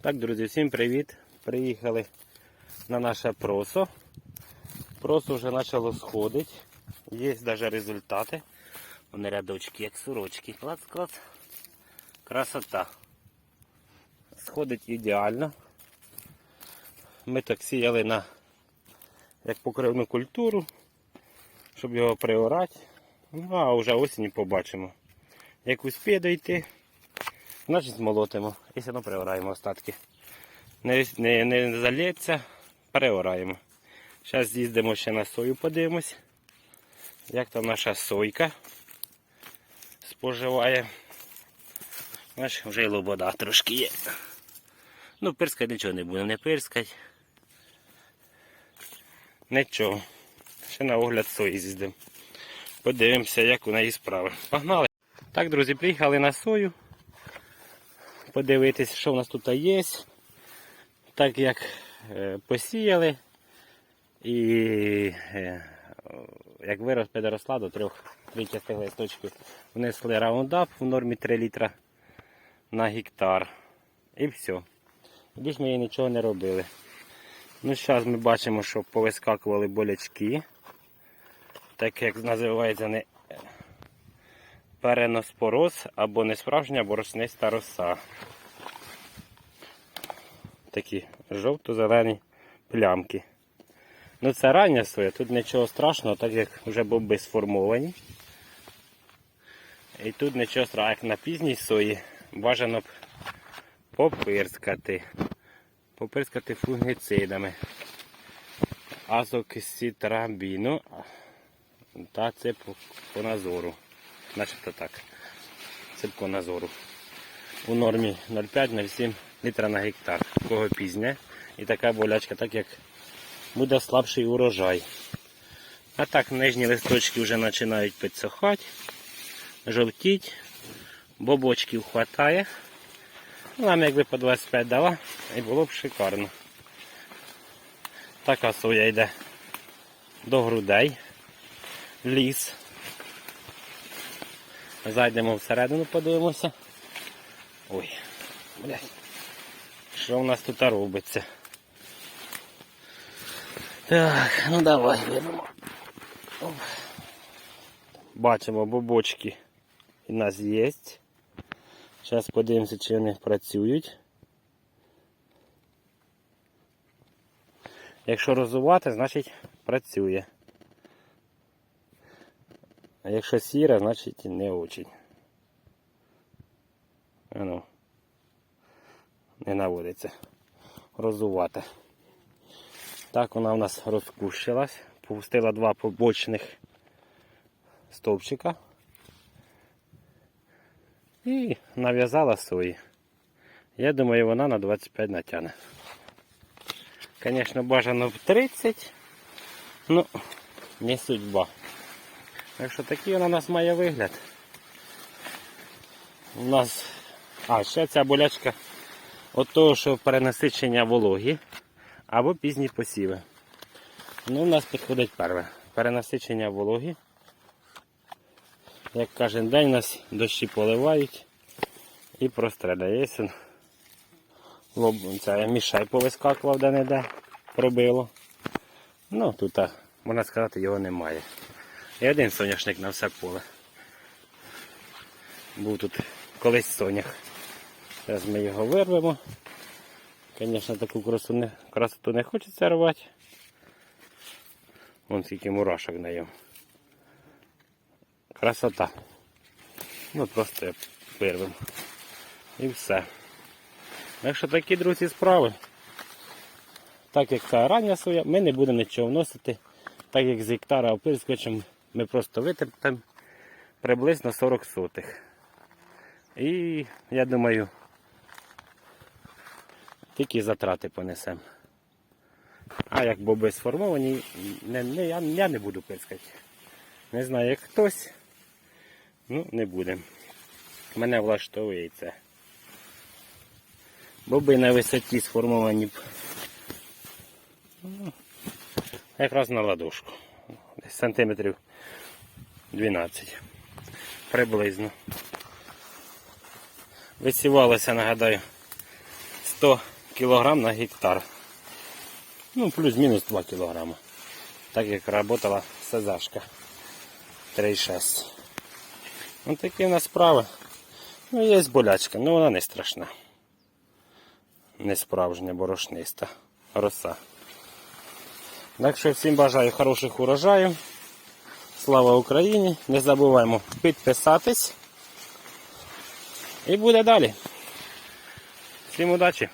Так, друзі, всім привіт! Приїхали на наше просо. Просо вже почало сходити. Є навіть результати. Вони рядочки, як сурочки. Клац, клац. Красота. Сходить ідеально. Ми так сіяли на як покривну культуру, щоб його приорати. Ну, а вже осінь побачимо. Як успіє дойти, значить змолотимо і все одно приораємо остатки. Не, не, не залється, переораємо. Зараз з'їздимо ще на сою, подивимось, як там наша сойка споживає. Бач, вже й лобода трошки є. Ну, пирскати нічого не буде, не пирскать. Нічого. Ще на огляд сої з'їздимо. Подивимося, як у неї справи. Погнали! Так, друзі, приїхали на сою. Подивитись, що в нас тут є. Так як е, посіяли і е, як вирос підросла до трьох витястих листочків, внесли раундап в нормі 3 літра на гектар. І все. Більш ми її нічого не робили. Ну, зараз ми бачимо, що повискакували болячки. Так як називається не переноспороз або несправжня борошниста роса. Такі жовто-зелені плямки. Ну це рання соя, тут нічого страшного, так як вже боби сформовані. І тут нічого страшного, як на пізній сої бажано б попирскати. Попирскати фунгицидами. Азокситрабіну та ципконазору. Начебто так. Ципконазору. У нормі 0,5-0,7 літра на гектар. Кого пізня. І така болячка, так як буде слабший урожай. А так нижні листочки вже починають підсохати, жовтіть, бобочків вистачає. Нам якби по 25 дала і було б шикарно. Така соя йде до грудей, ліс. Зайдемо всередину, подивимося. Ой, блядь. Що в нас тут робиться? Так, ну давай виримо. Бачимо бобочки у нас є. Зараз подивимося, чи вони працюють. Якщо розувати, значить працює. А якщо сіра, значить не очень. Ану, не наводиться. Розувати. Так вона у нас розкущилась. Пустила два побочних стовпчика. І нав'язала сої. Я думаю, вона на 25 натягне. Звісно, бажано в 30, ну, не судьба. Так що такий вона у нас має вигляд. У нас... А, ще ця болячка от того, що перенасичення вологі або пізні посіви. Ну, у нас підходить перше. Перенасичення вологі. Як кожен день у нас дощі поливають і. Лоб, це мішай повискакував де-не-де, пробило. Ну, тут, можна сказати, його немає. І один соняшник на все поле. Був тут колись сонях. Зараз ми його вирвемо. Звісно, таку красоту не, красоту не хочеться рвати. Вон скільки мурашок на ньому. Красота. Ну просто вирвемо. І все. Якщо такі, друзі, справи, так як це рання соя, ми не будемо нічого вносити, так як з гектара опирскочем ми просто витерпимо приблизно 40 сотих. І я думаю, тільки затрати понесемо. А як боби сформовані, не, не, я, я не буду пирскати. Не знаю, як хтось, ну не будемо. Мене влаштовує це. Боби на висоті сформовані. Ну, якраз на ладошку. Сантиметрів 12. Приблизно. Висівалося, нагадаю, 100 кг на гектар. Ну, плюс-мінус 2 кг. Так як працювала сазашка. 3,6. Ось такі в нас справи. Ну, є болячка, але вона не страшна. Не справжня, борошниста. Роса. Так що всім бажаю хороших урожаїв. Слава Україні! Не забуваємо підписатись. І буде далі. Всім удачі!